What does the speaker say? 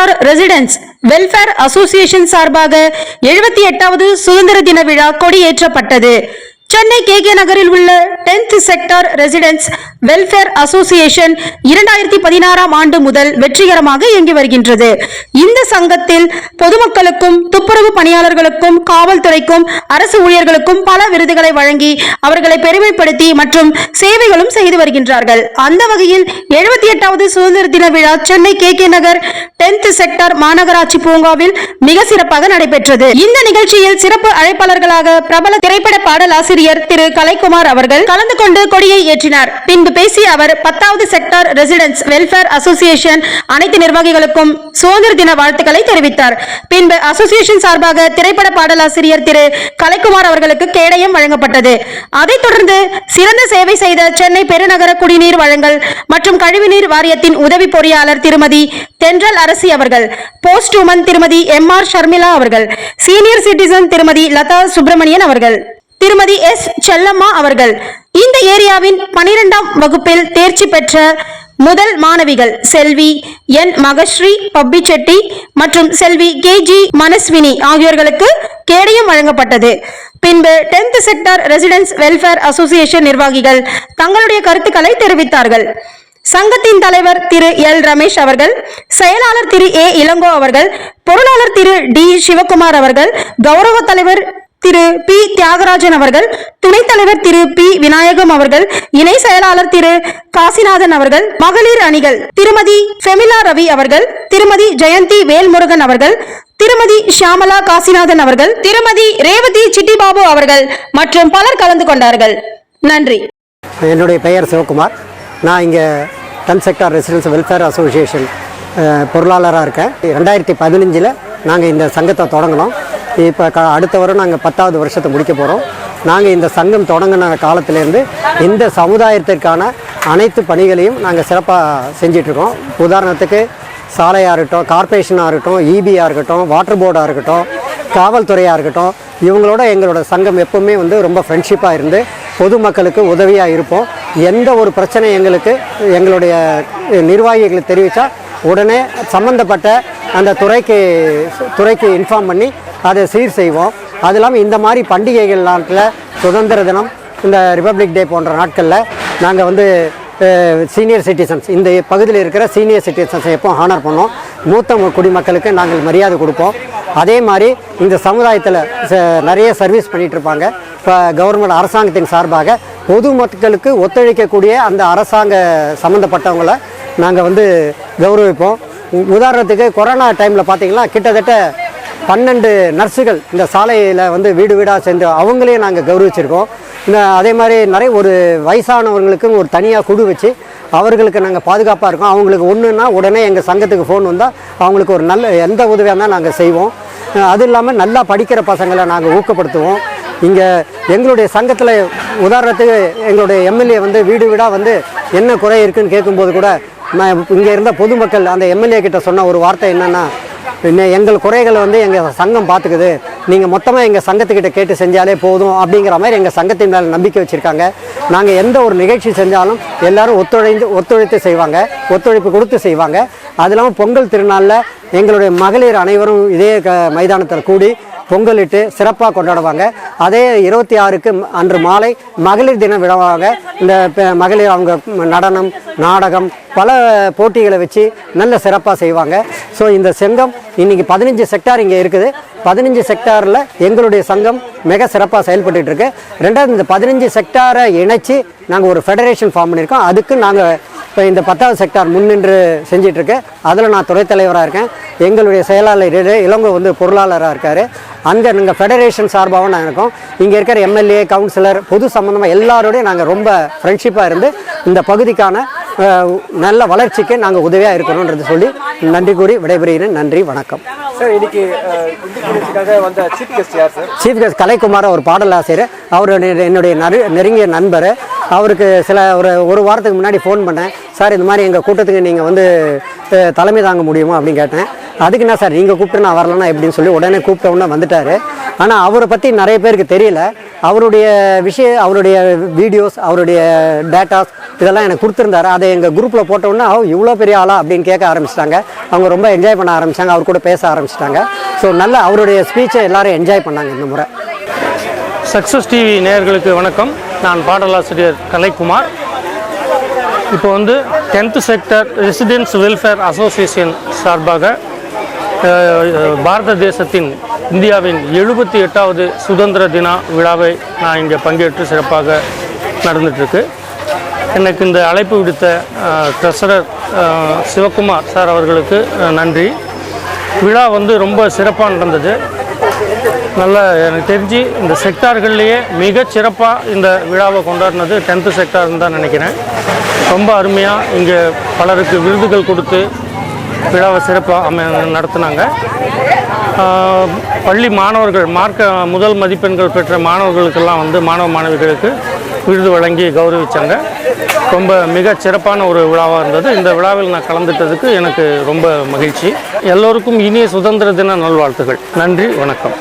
Sector residence welfare association சார்பாக எழுபத்தி எட்டாவது சுதந்திர தின விழா கொடியேற்றப்பட்டது. சென்னை கே கே நகரில் உள்ள tenth sector residence welfare association இரண்டாயிரத்தி பதினாறாம் ஆண்டு முதல் வெற்றிகரமாக இயங்கி வருகின்றது. இந்த சங்கத்தில் பொதுமக்களுக்கும் துப்புரவு பணியாளர்களுக்கும் காவல்துறைக்கும் அரசு ஊழியர்களுக்கும் பல விருதுகளை வழங்கி அவர்களை பெருமைப்படுத்தி மற்றும் சேவைகளும் செய்து வருகின்றார்கள். அந்த வகையில் எழுபத்தி எட்டாவது சுதந்திர தின விழா Chennai K K Nagar tenth sector மாநகராட்சி பூங்காவில் மிக சிறப்பாக நடைபெற்றது. இந்த நிகழ்ச்சியில் சிறப்பு அழைப்பாளர்களாக பிரபல திரைப்பட ஆசிரியர் திரு கலைக்குமார் அவர்கள் கலந்து கொண்டு கொடியை ஏற்றினார். பின்பு பேசிய அவர் பத்தாவது செக்டார் ரெசிடென்ஸ் வெல்ஃபேர் அசோசியேஷன் அனைத்து நிர்வாகிகளுக்கும் சுதந்திர தின வாழ்த்துக்களை தெரிவித்தார். பின்பு அசோசியேஷன் சார்பாக திரைப்பட பாடலாசிரியர் திரு கலைக்குமார் அவர்களுக்கு கேடயம் வழங்கப்பட்டது. அதைத் தொடர்ந்து சிறந்த சேவை செய்த சென்னை பெருநகர குடிநீர் வழங்கல் மற்றும் கழிவுநீர் வாரியத்தின் உதவி பொறியாளர் திருமதி தென்றல் அரசி அவர்கள் போஸ்ட் உமன் திருமதி எம் ஆர் ஷர்மிளா அவர்கள் சீனியர் சிட்டிசன் திருமதி லதா சுப்பிரமணியன் அவர்கள். திருமதி எஸ். செல்லம்மா அவர்கள். இந்த ஏரியாவின் பனிரெண்டாம் வகுப்பில் தேர்ச்சி பெற்ற முதல் மாணவிகள் செல்வி என். மகஸ்ரீ பப்பி செட்டி மற்றும் செல்வி கே. ஜி. மனஸ்வினி ஆகியோர்களுக்கு கேடயம் வழங்கப்பட்டது. பின்பு tenth sector residence welfare association நிர்வாகிகள் தங்களுடைய கருத்துக்களை தெரிவித்தார்கள். சங்கத்தின் தலைவர் திரு. எல். ரமேஷ் அவர்கள் செயலாளர் திரு. ஏ. இளங்கோ அவர்கள் பொருளாளர் திரு. டி. சிவகுமார் அவர்கள் கௌரவ தலைவர் திரு பி தியாகராஜன் அவர்கள் துணைத் தலைவர் திரு பி விநாயகம் அவர்கள் இணை செயலாளர் திரு காசிநாதன் அவர்கள் மகளிர் அணிகள் திருமதி ஃபெமிலா ரவி அவர்கள் திருமதி ஜெயந்தி வேல்முருகன் அவர்கள் திருமதி ஷியாமலா காசிநாதன் அவர்கள் திருமதி ரேவதி சிட்டிபாபு அவர்கள் மற்றும் பலர் கலந்து கொண்டார்கள். நன்றி. என்னுடைய பெயர் சிவகுமார். நான் இங்கே ten sector residence welfare association பொருளாளராக இருக்கேன். ரெண்டாயிரத்தி பதினஞ்சில் நாங்கள் இந்த சங்கத்தை தொடங்கினோம். இப்போ க அடுத்த வாரம் நாங்கள் பத்தாவது வருஷத்தை முடிக்க போகிறோம் நாங்கள் இந்த சங்கம் தொடங்கின காலத்திலேருந்து இந்த சமுதாயத்திற்கான அனைத்து பணிகளையும் நாங்கள் சிறப்பாக செஞ்சிட்ருக்கோம். உதாரணத்துக்கு சாலையாக இருக்கட்டும் கார்ப்பரேஷனாக இருக்கட்டும் இபியாக இருக்கட்டும் வாட்டர் போர்டாக இருக்கட்டும் காவல்துறையாக இருக்கட்டும் இவங்களோட எங்களோட சங்கம் எப்பவுமே வந்து ரொம்ப ஃப்ரெண்ட்ஷிப்பாக இருந்து பொதுமக்களுக்கு உதவியாக இருப்போம். எந்த ஒரு பிரச்சனை எங்களுக்கு எங்களுடைய நிர்வாகிகளுக்கு தெரிவித்தா உடனே சம்மந்தப்பட்ட அந்த துறைக்கு துறைக்கு இன்ஃபார்ம் பண்ணி அதை சீர் செய்வோம். அது இல்லாமல் இந்த மாதிரி பண்டிகைகள் நாட்டில் சுதந்திர தினம் இந்த ரிப்பப்ளிக் டே போன்ற நாட்களில் நாங்கள் வந்து சீனியர் சிட்டிசன்ஸ் இந்த பகுதியில் இருக்கிற சீனியர் சிட்டிசன்ஸை எப்போ ஹானர் பண்ணோம் மூத்த குடிமக்களுக்கு நாங்கள் மரியாதை கொடுப்போம். அதே மாதிரி இந்த சமுதாயத்தில் நிறைய சர்வீஸ் பண்ணிகிட்ருப்பாங்க இப்போ கவர்மெண்ட் அரசாங்கத்தின் சார்பாக பொதுமக்களுக்கு ஒத்துழைக்கக்கூடிய அந்த அரசாங்க சம்மந்தப்பட்டவங்கள நாங்கள் வந்து கௌரவிப்போம். உ- உதாரணத்துக்கு கொரோனா டைமில் பார்த்திங்கன்னா கிட்டத்தட்ட பன்னெண்டு நர்ஸுகள் இந்த சாலையில் வந்து வீடு வீடாக சென்று அவங்களையும் நாங்கள் கௌரவிச்சிருக்கோம். இந்த அதே மாதிரி நிறைய ஒரு வயசானவங்களுக்கும் ஒரு தனியாக குழு வச்சு அவர்களுக்கு நாங்கள் பாதுகாப்பாக இருக்கோம். அவங்களுக்கு ஒன்றுன்னா உடனே எங்கள் சங்கத்துக்கு ஃபோன் வந்தால் அவங்களுக்கு ஒரு நல்ல எந்த உதவியாக இருந்தால் நாங்கள் செய்வோம். அது இல்லாமல் நல்லா படிக்கிற பசங்களை நாங்கள் ஊக்கப்படுத்துவோம். இங்கே எங்களுடைய சங்கத்தில் உதாரணத்துக்கு எங்களுடைய எம்எல்ஏ வந்து வீடு வீடாக வந்து என்ன குறை இருக்குதுன்னு கேட்கும்போது கூட நான் இங்கே இருந்த பொதுமக்கள் அந்த எம்எல்ஏ கிட்ட சொன்ன ஒரு வார்த்தை என்னென்னா எங்கள் குறைகளை வந்து எங்கள் சங்கம் பார்த்துக்குது நீங்கள் மொத்தமாக எங்கள் சங்கத்துக்கிட்ட கேட்டு செஞ்சாலே போதும் அப்படிங்கிற மாதிரி எங்கள் சங்கத்தின் மேலே நம்பிக்கை வச்சுருக்காங்க. நாங்கள் எந்த ஒரு நிகழ்ச்சி செஞ்சாலும் எல்லோரும் ஒத்துழைந்து ஒத்துழைத்து செய்வாங்க. ஒத்துழைப்பு கொடுத்து செய்வாங்க. அது இல்லாமல் பொங்கல் திருநாளில் எங்களுடைய மகளிர் அனைவரும் இதே க மைதானத்தில் கூடி பொங்கலிட்டு சிறப்பாக கொண்டாடுவாங்க. அதே இருபத்தி ஆறுக்கு அன்று மாலை மகளிர் தின விழாவாக இந்த மகளிர் அவங்க நடனம் நாடகம் பல போட்டிகளை வச்சு நல்ல சிறப்பாக செய்வாங்க. ஸோ இந்த சங்கம் இன்றைக்கி பதினஞ்சு செக்டார் இங்கே இருக்குது. பதினஞ்சு செக்டாரில் எங்களுடைய சங்கம் மிக சிறப்பாக செயல்பட்டுட்டு இருக்கு ரெண்டாவது இந்த பதினஞ்சு செக்டாரை இணைச்சி நாங்கள் ஒரு ஃபெடரேஷன் ஃபார்ம் பண்ணியிருக்கோம். அதுக்கு நாங்கள் இப்போ இந்த பத்தாவது செக்டார் முன்னின்று செஞ்சிட்ருக்கு. அதில் நான் துறைத்தலைவராக இருக்கேன். எங்களுடைய செயலாளர் இளங்கோ வந்து பொருளாளராக இருக்கார். அங்கே நாங்கள் ஃபெடரேஷன் சார்பாகவும் நாங்கள் இருக்கோம். இங்கே இருக்கிற எம்எல்ஏ கவுன்சிலர் பொது சம்மந்தமாக எல்லாரோடையும் நாங்கள் ரொம்ப ஃப்ரெண்ட்ஷிப்பாக இருந்து இந்த பகுதிக்கான நல்ல வளர்ச்சிக்கு நாங்கள் உதவியாக இருக்கணுன்றது சொல்லி நன்றி கூறி விடைபெறுகிறேன். நன்றி வணக்கம். சார் இன்னைக்கு வந்த சீஃப் கெஸ்ட் யார் சார்? சீஃப் கெஸ்ட் கலைக்குமார் ஒரு பாடலாசிரியர் அவர் என்னுடைய- நெருங்கிய நண்பர். அவருக்கு சில ஒரு ஒரு வாரத்துக்கு முன்னாடி ஃபோன் பண்ணேன். சார் இந்த மாதிரி எங்கள் கூட்டத்துக்கு நீங்கள் வந்து தலைமை தாங்க முடியுமா? அப்படின்னு கேட்டேன். அதுக்கு என்ன சார் நீங்கள் கூப்பிட்டு நான் வரலன்னா எப்படின்னு சொல்லி உடனே கூப்பிட்ட உடனே வந்துட்டார். ஆனால் அவரை பற்றி நிறைய பேருக்கு தெரியல. அவருடைய விஷய அவருடைய வீடியோஸ் அவருடைய டேட்டாஸ் இதெல்லாம் எனக்கு கொடுத்துருந்தாரு. அதை எங்கள் குரூப்பில் போட்ட உடனே இவ்வளோ பெரிய ஆளா? அப்படின்னு கேட்க ஆரம்பிச்சிட்டாங்க. அவங்க ரொம்ப என்ஜாய் பண்ண ஆரம்பித்தாங்க அவர் கூட பேச ஆரம்பிச்சிட்டாங்க. ஸோ நல்ல அவருடைய ஸ்பீச்சை எல்லாரும் என்ஜாய் பண்ணாங்க இந்த முறை. சக்ஸஸ் டிவி நேயர்களுக்கு வணக்கம். நான் பாடலாசிரியர் கலைக்குமார். இப்போ வந்து tenth sector residence welfare association சார்பாக பாரத தேசத்தின் இந்தியாவின் எழுபத்தி எட்டாவது சுதந்திர தின விழாவை நான் இங்கே பங்கேற்று சிறப்பாக நடந்துட்டுருக்கு எனக்கு இந்த அழைப்பு விடுத்த ட்ரெஸரர் சிவகுமார் சார் அவர்களுக்கு நன்றி. விழா வந்து ரொம்ப சிறப்பாக நடந்தது. நல்ல எனக்கு தெரிஞ்சு இந்த செக்டார்கள்லேயே மிக சிறப்பாக இந்த விழாவை கொண்டாடினது டென்த்து செக்டார்னு தான் நினைக்கிறேன். ரொம்ப அருமையாக இங்கே பலருக்கு விருதுகள் கொடுத்து விழாவை சிறப்பாக அமை நடத்துனாங்க. பள்ளி மாணவர்கள் மார்க்க முதல் மதிப்பெண்கள் பெற்ற மாணவர்களுக்கெல்லாம் வந்து மாணவ மாணவிகளுக்கு விருது வழங்கி கௌரவித்தாங்க ரொம்ப மிக சிறப்பான ஒரு விழாவாக இருந்தது. இந்த விழாவில் நான் கலந்துட்டதுக்கு எனக்கு ரொம்ப மகிழ்ச்சி. எல்லோருக்கும் இனிய சுதந்திர தின நல்வாழ்த்துகள். நன்றி வணக்கம்.